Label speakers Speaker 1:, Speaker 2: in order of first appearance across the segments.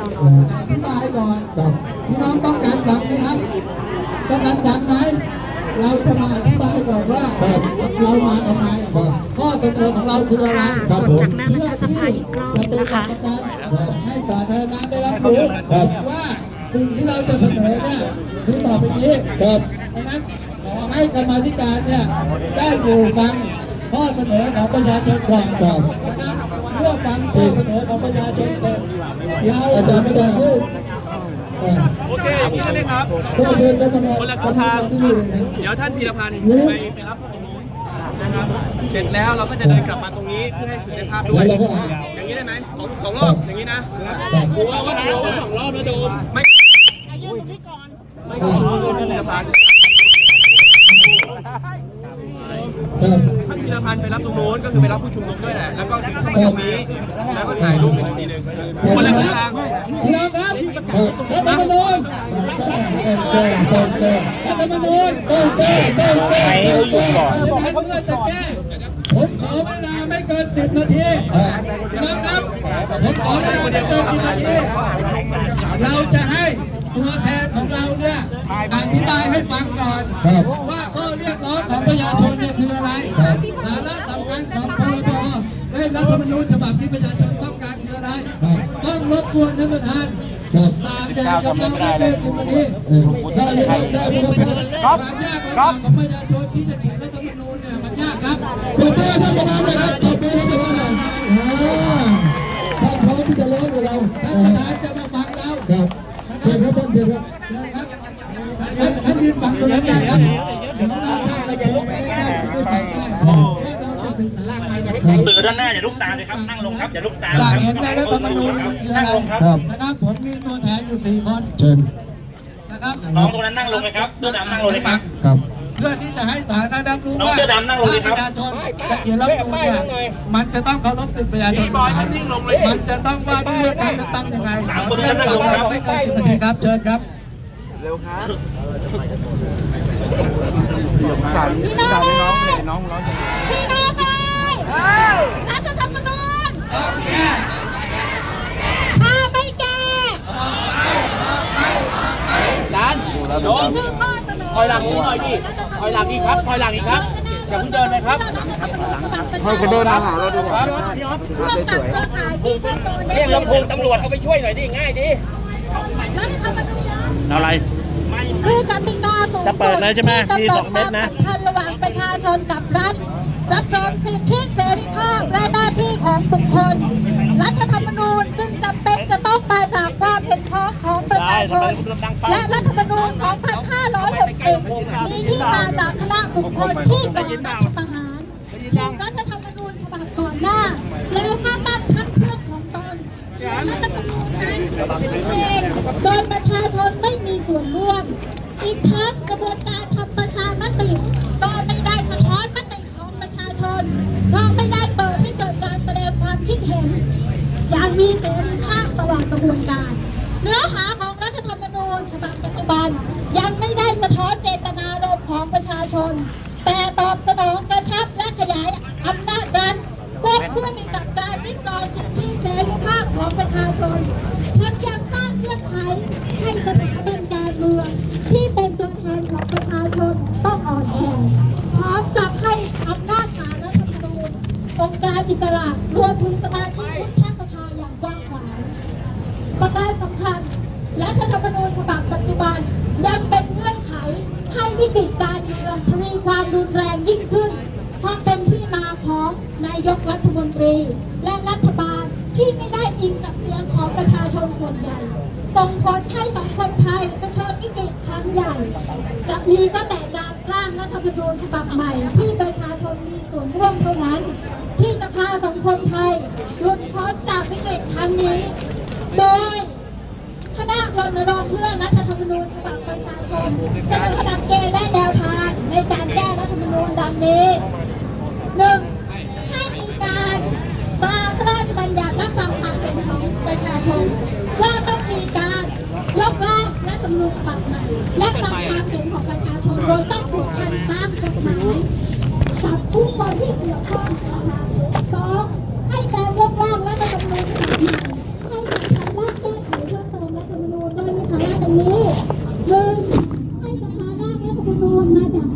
Speaker 1: อธิบายก่อนครับพี่น้องต้องการฟังไหมครับต้องการฟังไหมเราจะมาอธิบายก่อนว่าเรามาทำไมข้อเสนอของเราคืออะไร
Speaker 2: ค่ะสดจากหน้ารัฐสภาอีกรอบหนึ่งนะคะ
Speaker 1: ให้สาธารณะได้รับรู้ว่าสิ่งที่เราจะเสนอเนี่ยคือต่อไปนี้ครับเพราะฉะนั้นขอให้กรรมาธิการเนี่ยได้อยู่ฟังข้อเสนอของประชาชนก่อนก่อนนะครับเพื่อฟังข้อเสนอของประชาชน ก่อนเราจะไม่ได้พูด
Speaker 3: โอเคอย่างนี้ก็ได้ครับ
Speaker 1: ข้อเสนอก็มา
Speaker 3: คนละทิศทาง
Speaker 1: ที่นี่เลยนะ
Speaker 3: เดี๋ยวท่านพีรพันธ์ไปไปรับตรงนู้นนะครับ เสร็จแล้วเราก็จะเดินกลับมาตรงนี้เพื่อให้คุณได้ภาพด้วย อย่างนี้ได้ไหมสองสองรอบอย่างนี้นะกลัวว่ากลัวว่าสองรอบนะโดม ไม่ไม่กลัวท่านพีรพันธ์
Speaker 1: ครับ
Speaker 3: ท่านพี รพันธ์ไปรับตรงนู้นก็คือไปรับผู้ชุมนุมด้วยแหละ แล้วก็เข้ามาตรงนี้ แล้วก็ถ่ายรูปกันอีกทีหนึ่งคนละทิศทาง
Speaker 1: พี่น้องครับรัฐธรรมนูญรัฐธรรมนูญต้องแก้ต้องแก้ต้องแก้เมื่อจะแก้ผมขอเวลาไม่เกินสิบนาทีน้องครับผมขอเวลาไม่เกินสิบนาที เราจะให้ตัวแทนของเราเนี่ยอธิบายให้ฟังก่อนว่าข้อเรียกร้องของประชาชนเนี่ยคือ ที่ประชาชนต้องการคืออะไร ต้องรบกวนท่านประธานตามแดดกำลังไม่เกินสิบนาทีได้ไหมครับได้ไหมครับความยากลำบากของประชาชนที่จะเขียนรัฐธรรมนูญเนี่ยมันยากครับขอบคุณท่านประธานนะครับขอบคุณท่านประธานท่านพร้อมที่จะร้องกับเราท่านประธานจะมาฟังเราครับเชิญครับท่านเชิญครับเชิญครับท่านท่านยืนฟังตรงนั้นได้ครับ
Speaker 4: สื่อด้านหน้าอย่าลุกตามเลยครับนั่งลงครับอย่าลุกตาม
Speaker 1: อยาก
Speaker 4: ครับ
Speaker 1: เห็นในรัฐธรรมนูญมันคืออะไรนะครับผมมีตัวแทนอยู่สี่คน
Speaker 5: เชิญ
Speaker 1: นะครับ
Speaker 4: น้องตรงนั้นนั่งลงเลยครับเสื้อดำนั่งลงเลยครับ
Speaker 5: ครับ
Speaker 1: เพื่อที่จะให้สาธารณะรู้
Speaker 4: น้อง
Speaker 1: ว่า
Speaker 4: เสื้อดำนั่งลงเลยค
Speaker 1: ป
Speaker 4: รับ
Speaker 1: ระชาชนจะเขียนรัฐธรรมนูญเนี่ยมันจะต้องเคารพสิทธิประชาชนมันจะต้องว่าด้วยเรื่องการเลือกตั้งยังไงขอเรื่องก่อนไม่เกินสิบนาทีครับเชิญครับ
Speaker 2: พี่น้องเอ้ยพี่น้องเอ้ย รัฐธรรมนูญ
Speaker 1: ต้องแก้
Speaker 2: ถ้าไม่แก้
Speaker 3: ร้านโดม
Speaker 2: นี่คือข้อเสนอ
Speaker 3: ถอยหลังนิดหน่อยดิถอยหลังอีกครับถอยหลังอีกครับอย่าเพิ่งเดินเลยครับ
Speaker 2: ให้เขาเดินทางหาเราดีกว่าร่วมกับเครือข่ายที่ท่านโดน
Speaker 3: เรียกลำโพงตำรวจเข้าไปช่วยหน่อยดิง่ายดิ
Speaker 2: รัฐธรรมนูญ
Speaker 4: อะไร
Speaker 2: คือกติกาสูงสุด
Speaker 4: จะเปิดเลยใช่ไหมมี
Speaker 2: ที่
Speaker 4: ส
Speaker 2: กำ
Speaker 4: อง
Speaker 2: ห
Speaker 4: เม็
Speaker 2: น
Speaker 4: ด
Speaker 2: ด
Speaker 4: นะ
Speaker 2: ความสัมพันธ์ระหว่างประชาชนกับรัฐ รับรองสิทธิเสรีภาพและหน้าที่ของบุคคล รัฐธรรมนูญจึงจำเป็นจะต้องมาจากความเห็นพ้องของประชาชน และรัฐธรรมนูญ2560 มีที่มาจากคณะบุคคลที่ก่อรัฐประหารฉีกรัฐธรรมนูญฉบับก่อนหน้า แล้วก็ตั้งพรรคพวกของตนเขียนรัฐธรรมนูญนั้นเองโดยประชาชนไม่มีส่วนร่วม อีกทั้งกระบวนการทำประชามติ ภาพตลอดกระบวนการ เนื้อหาของรัฐธรรมนูญฉบับปัจจุบัน ยังไม่ได้สะท้อนเจตนารมณ์ของประชาชน แต่ตอบสนองกระชับและขยายอำนาจรัฐควบคู่ไปกับการริดรอนสิทธิเสรีภาพของประชาชนทั้งยังสร้างเงื่อนไขให้สถาบันการเมือง ที่เป็นตัวแทนของประชาชนต้องอ่อนแอพร้อมกับให้อำนาจศาลรัฐธรรมนูญองค์การอิสระรวมถึงสมาชิกวุฒิสภาอย่างกว้างขวาง ประการสำคัญรัฐธรรมนูญฉบับปัจจุบันยังเป็นเงื่อนไขให้วิกฤตการเมืองทวีความรุน แรงยิ่งขึ้น เพราะเป็นที่มาของนายกรัฐมนตรี และรัฐบาลที่ไม่ได้อิงกับเสียงของประชาชนส่วนใหญ่ ส่งผลให้สังคมไทยเผชิญวิกฤตครั้งใหญ่ จะมีก็แต่การร่างรัฐธรรมนูญฉบับใหม่ ที่ประชาชนมีส่วนร่วมเท่านั้น ที่จะพาสังคมไทยหลุดพ้นจากวิกฤตครั้งนี้ โดยคณะรณรงค์เพื่อรัฐธรรมนูญฉบับประชาชนเสนอหลักเกณฑ์และแนว นี้หนึ่งให้มีการบางพระราชบัญญัติและฟังความเป็นของประชาชน ว่าต้องมีการยกร่างและกำหนดฉบับใหม่และฟังความเห็นของประชาชนโดยต้องถูกพันตามกฎหมายกับผู้คนที่เกี่ยวข้องนะคะสองให้การยกร่างและกำหนดฉบับใหม่สำคัญมกแก้ไขเพิ่มเติมรันูโดยมีฐานะดังนี้หนึ่งให้สภาร่างรัฐธรรมนูญมาจาก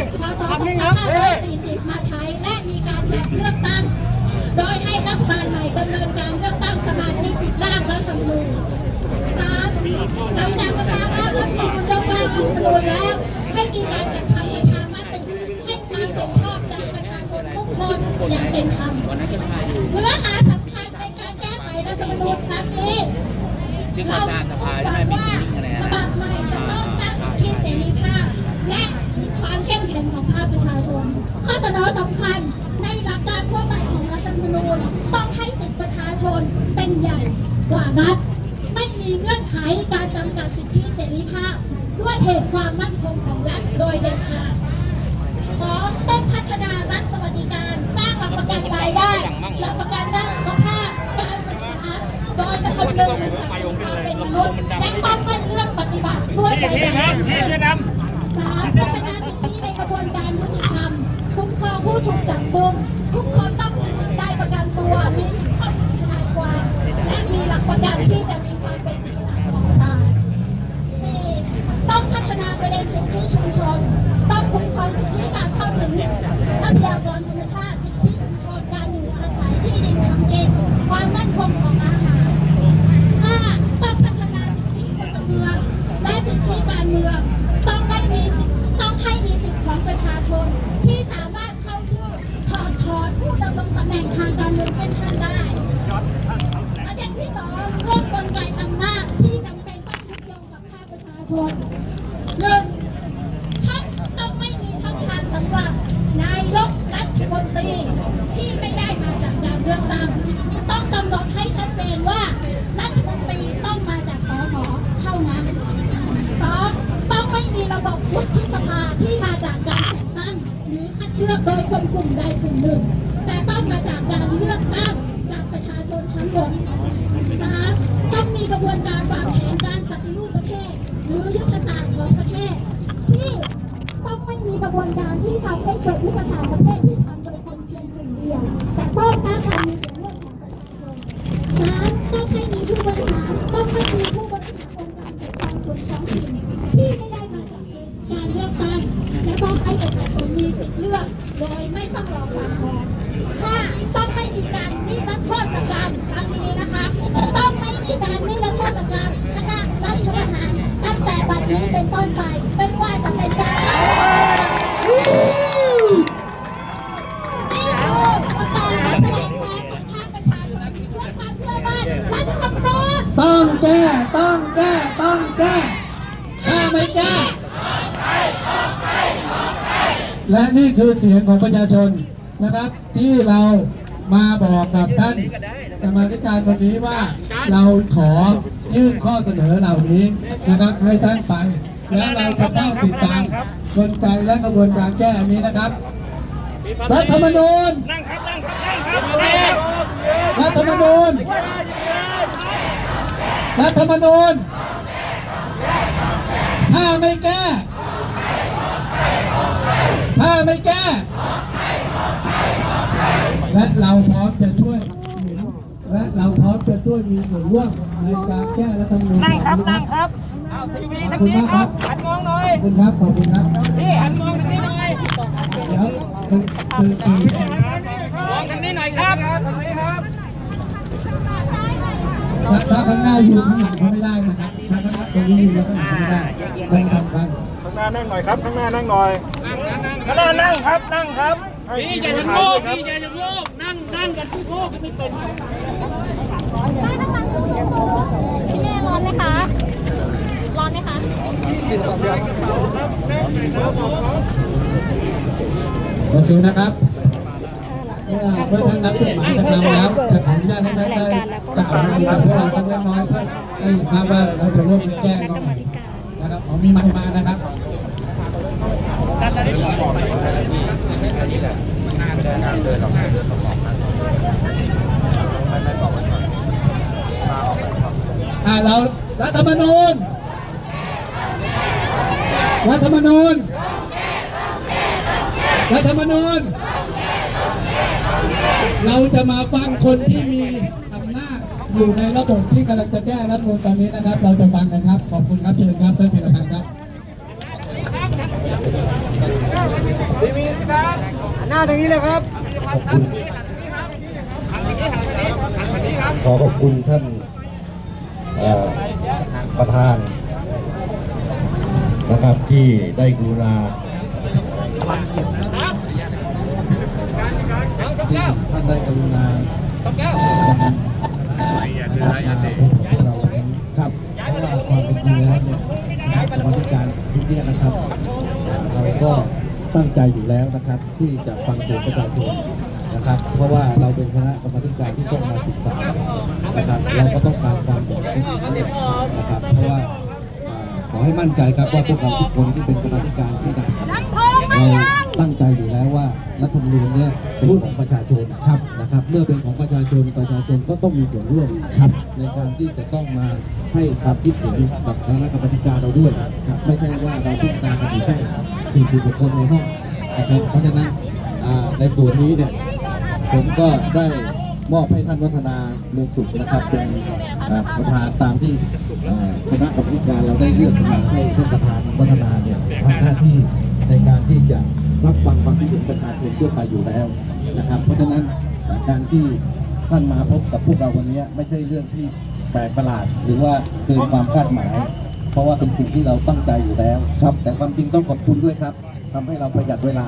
Speaker 2: อศ2540 มาใช้และมีการจัดเลือกตั้ง โดยให้รัฐบาลใหม่ดำเนินการเลือกตั้งสมาชิกร่างรัฐธรรมนูญสามหลังจากสภาร่างรัฐธรรมนูญยกร่างรัฐธรรมนูญแล้ว ให้มีการจัดทำประชามติให้ความเห็นชอบจากประชาชนทุกคนอย่างเป็นธรรมเนื้อหาสำคัญในการแก้ไขรัฐธรรมนูญครั้งนี้เราหวังว่าฉบับใหม่จะต้อง ย์และต้องไม่เลือกปฏิบัติด้วยใบ
Speaker 4: นี่ครับนี่ช่วยนำ
Speaker 2: สามพัฒนาสิทธิในกระบวนการยุติธรรมคุ้มครองผู้ถูกจับกุมทุกคนต้องมีสิทธิ์ได้ประกันตัว มีสิทธิ์เข้าถึงทนายความและมีหลักประกันที่จะมีความเป็นอิสระของศาลสี่ต้องพัฒนาประเด็นสิทธิชุมชน ต้องคุ้มครองสิทธิการเข้าถึงทรัพยากรธรรมชาติสิทธิชุมชนการอยู่อาศัยที่ดินทำกินความมั่นคงของอาหารห้าต้องพัฒนาสิทธิพลเมือง และสิทธิการเมือง ต้องไม่มีสิทธิต้องให้มีสิทธิของประชาชน ที่สามารถเข้าชื่อถอดถอนผู้ดำรงตำแหน่งทางการเมืองเช่นท่านได้ ประเด็นที่สองเรื่องกลไกอำนาจที่จำเป็นต้องยึดโยงกับภาคประชาชนหนึ่งช่องต้องไม่มีช่องทางสำหรับนายกรัฐมนตรีที่ไม่ได้มาจากการเลือกตั้งต้องกำหนดให้ชัดเจนว่ารัฐมนตรีต้องมาจากสสเท่านั้นสองต้องไม่มีระบบวุฒิสภาที่มาจากการแต่งตั้ง หรือคัดเลือกโดยคนกลุ่มใดกลุ่มหนึ่ง แต่ต้องมาจากการเลือกตั้งจากประชาชนทั้งหมดสามต้องมีกระบวนการวางแผนการปฏิรูปประเทศ หรือยุทธศาสตร์ของประเทศ ที่ต้องไม่มีกระบวนการที่ทำให้เกิดยุทธศาสตร์ประเทศที่ทำโดยคนเพียงกลุ่มเดียว แต่ต้องสร้างการมีส่วนร่วมของประชาชนสามต้องให้มีผู้บริหารต้องไม่มีผู้บริหารองค์การปกครองส่วนท้องถิ่นที่ไม่ได้มาจากการเลือกตั้งและต้องให้ประชาชนมีสิทธิ์เลือก โดยไม่ต้องรอความพร้อม ห้าต้องไม่มีการนิรโทษกรรมฟังดีๆนะคะ ต้องไม่มีการนิรโทษกรรมคณะรัฐประหารตั้งแต่บัดนี้เป็นต้นไปไม่ว่าจะเป็นการนี่คือประกาศและแถลงแทนของภาคประชาชนเพื่อความเชื่อมั่นรัฐธรรมนูญ
Speaker 1: ต้องแก้ ต้องแก้ ต้องแก้ ถ้าไม่แก้ และนี่ คือเสียงของประชาชนนะครับ ที่เรามาบอกกับท่านกรรมาธิการวันนี้ว่าเราขอยื่นข้อเสนอเหล่านี้นะครับให้ท่านไป แล้วเราจะเฝ้าติดตามกลไกและกระบวนการแก้อันนี้นะครับรัฐธรรมนูญำ
Speaker 4: นั่งครับนั่งครับนั่งครับ
Speaker 1: รัฐธรรมนูญรัฐธรรมนูญถ้าไม่แก้ ถ้าไม่แก้และเราพร้อมจะช่วยและเราพร้อมจะช่วยมีส่วนร่วมในการแก้รัฐธรรมนูญ
Speaker 4: นั่งครับนั่งครับ
Speaker 3: เอาทีวี
Speaker 1: ขอ
Speaker 3: ทา
Speaker 1: บ
Speaker 3: ง
Speaker 1: คุณ
Speaker 3: นี้
Speaker 1: มาก
Speaker 3: ค
Speaker 1: ค
Speaker 3: รั
Speaker 1: รั
Speaker 3: บบหันมองหน่อย
Speaker 1: ขอบคุณครับขอบคุณครับ
Speaker 3: พี่หันมองทางนี้หน่อย
Speaker 1: เดี๋ยวคือคือคือ
Speaker 3: มองทางนี้หน่อยครับทางนี้ครับ
Speaker 1: ถ้าถ้าข้างหน้าอยู่ข้างหลังเขาไม่ได้นะครับถ้าข้างหน้าตรงนี้อยู่แล้วข้างหลังเขาไม่ได้ต้องทำกัน
Speaker 5: ข้างหน้านั่งหน่อยครับ ข้างหน้านั่งหน่อย
Speaker 4: ก็นั่ง นั่งครับนั่งครับ
Speaker 3: พี่อย่าจะโลกพี่อย่าจะโลกนั่งนั่งกันทุกโลกก็ไม่เป็น
Speaker 2: พี่เล่ร้อนไหมคะ ร้อนไหมคะ
Speaker 1: โอเคนะครับเมื่อเมื่อท่านนักกฎหมายจะทำแล้วจะขออนุญาตให้ท่านได้กล่าวในกับพวกเราสักเล็กน้อยเพื่อให้เห็นภาพว่าเราจะร่วมกันแก้ตรงไหนนะครับขอมีไมค์มานะครับ อ่าเรารัฐธรรมนูญรัฐธรรมนูญรัฐธรรมนูญเราจะมาฟังคนที่มีอำนาจอยู่ในระบบที่กำลังจะแก้รัฐธรรมนูญตอนนี้นะครับ เราจะฟังกันครับ ขอบคุณครับเชิญครับท่านพิรพันธ์ครับ
Speaker 4: หน้าตรงนี้เลยครับ
Speaker 6: ขอขอบคุณท่านเอ่อประธานนะครับที่ได้กรุณาที่ท่านได้กรุณามาพบกับเราวันนี้ครับเพราะว่าความเป็นจริงแล้วเนี่ยคณะกรรมาธิการทุกเนี่ยนะครับเราก็ ตั้งใจอยู่แล้วนะครับ ที่จะฟังเสียงประชาชนนะครับ เพราะว่าเราเป็นคณะกรรมาธิการที่ต้องมาศึกษานะครับ เราก็ต้องการความเหมาะสมนะครับ เพราะว่าอ่าขอให้มั่นใจครับว่าพวกเราทุกคนที่เป็นกรรมาธิการที่ไหนเราตั้งใจอยู่แล้วว่ารัฐธรรมนูญเนี่ยเป็นของประชาชนครับนะครับ เมื่อเป็นของประชาชนประชาชนก็ต้องมีส่วนร่วมครับในการที่จะต้องมาให้ความคิดเห็นกับคณะกรรมาธิการเราด้วยครับไม่ใช่ว่าเราพิจ 40กว่าคนในห้องนะครับเพราะฉะนั้นในส่วนนี้เนี่ยผมก็ได้มอบให้ท่านวัฒนาเมืองสุขนะครับ เป็นประธานตามที่คณะกรรมการเราได้เลือกมาให้ท่านประธานวัฒนาเนี่ยทำหน้าที่ในการที่จะรับฟังความคิดเห็นประชาชนทั่วไปอยู่แล้วนะครับ เพราะฉะนั้นการที่ท่านมาพบกับพวกเราวันนี้ไม่ใช่เรื่องที่แปลกประหลาด หรือว่าเกินความคาดหมาย เพราะว่าเป็นสิ่งที่เราตั้งใจอยู่แล้วครับ แต่ความจริงต้องขอบคุณด้วยครับทำให้เราประหยัดเวลา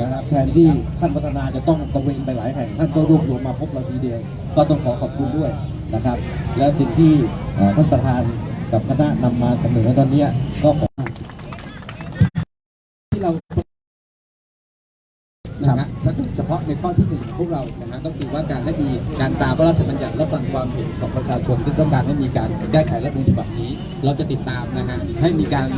Speaker 6: นะครับแทนที่ท่านพัฒนาจะต้องตระเวนไปหลายแห่ง ท่านก็รวบรวมมาพบเราทีเดียว ก็ต้องขอขอบคุณด้วยนะครับ และสิ่งที่เอ่อท่านประธานกับคณะนำมาเสนอตอนเนี้ยก็ขอ
Speaker 7: ที่เรา นะฮะเฉพาะในข้อที่หนึ่งพวกเรานะฮะก็คือว่าการให้มีการตามพระราชบัญญัติและฟังความเห็นของประชาชนที่ต้องการให้มีการแก้ไขรัฐธรรมนูญฉบับนี้ เราจะติดตามนะฮะให้มีการ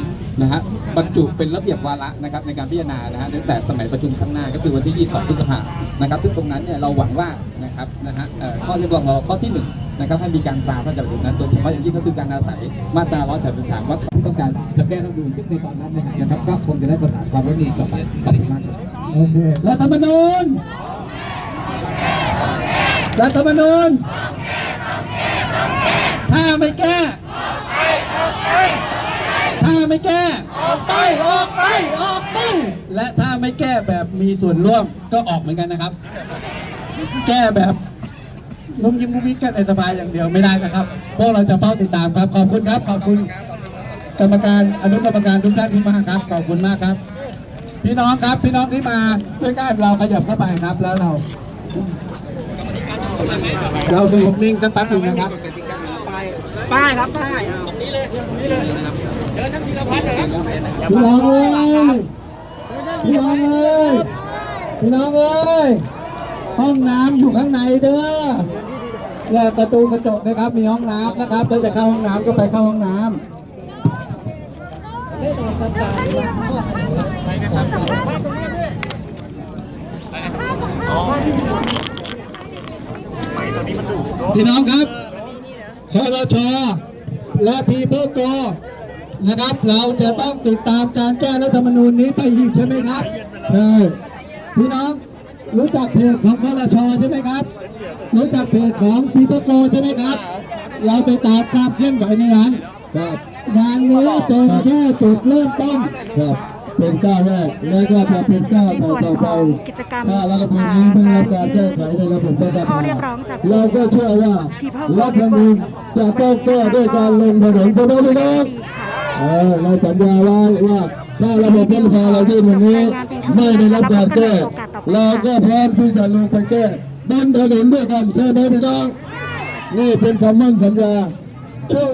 Speaker 7: นะฮะบรรจุเป็นระเบียบวาระนะครับในการพิจารณานะฮะตั้งแต่สมัยประชุมครั้งหน้าก็คือวันที่ 22 พฤษภาคมนะครับซึ่งตรงนั้นเนี่ยเราหวังว่านะครับนะฮะเออข้อเรียกร้องเราข้อที่หนึ่งนะครับให้มีการตามพระราชบัญญัตินั้นโดยเฉพาะอย่างยิ่งก็คือการอาศัยมาตรา 133วรรคที่ต้องการจะแก้รัฐธรรมนูญซึ่งในตอนนั้นเนยนะครับก็คงจะได้ประสานความร่วมมือต่อไปขอบคุณมากครับ
Speaker 6: โอเครัฐธรรมนูญรัฐธรรมนูญถ้าไม่แก้ถ้าไม่แก้ออกไปออกไปออกไปและถ้าไม่แก้แบบมีส่วนร่วมก็ออกเหมือนกันนะครับ แก้แบบงุ้มยิ้มงุ้มยิ้มกันในสภาอย่างเดียวไม่ได้นะครับ พวกเราจะเฝ้าติดตามครับ ขอบคุณครับ ขอบคุณ กรรมการอนุกรรมการทุกท่านที่มาครับ ขอบคุณมากครับ พี่น้องครับ พี่น้องที่มาด้วยกันเราขยับเข้าไปครับ แล้วเรา เราสงบนิ่งสักแป๊บหนึ่งนะครับ
Speaker 4: ป้ายครับป้าย
Speaker 6: พี่น้องเอ้ยพี่น้องเอ้ยพี่น้องเอ้ยห้องน้ำอยู่ข้างในเด้อเนี่ยประตูกระจกนะครับ มีห้องน้ำนะครับถ้าจะเข้าห้องน้ำก็ไปเข้าห้องน้ำ พี่น้องครับคอรชและพีเพิลโกนะครับ เราจะต้องติดตามการแก้รัฐธรรมนูญนี้ไปอีกใช่ไหมครับใช่พี่น้องรู้จักเพจของคอรชใช่ไหมครับ รู้จักเพจของพีเพิลโกใช่ไหมครับ เราไปตามความเคลื่อนไหวในนั้นครับงานนี้เป็นแค่จุดเริ่มต้นครับ เป็นก้าวแรกและก็จะเป็นก้าว
Speaker 8: ในส่วน
Speaker 6: ต่อ
Speaker 8: ข
Speaker 6: ไป
Speaker 8: องกิจกรรม
Speaker 6: ถ้ารัฐธรรมนูญนี้ไม่รับการแก้ไขในระบบประชาธิปไตย
Speaker 8: ข้อเรียกร้องจาก
Speaker 6: เราก็เชื่อว่า
Speaker 8: People
Speaker 6: รัฐธรรมนูญจะต้องแก้ด้วยการลงถนนใช่ไหมพี่น้อง
Speaker 8: ดีค่ะ
Speaker 6: เออเราสัญญาไว้ว่าถ้าระบบรัฐสภาเรายื่นวันนี้ไม่ได้รับการแก้เราก็พร้อมที่จะลงไปแก้บนถนนด้วยกันใช่ไหมพี่น้องนี่เป็นคำมั่นสัญญาช่วง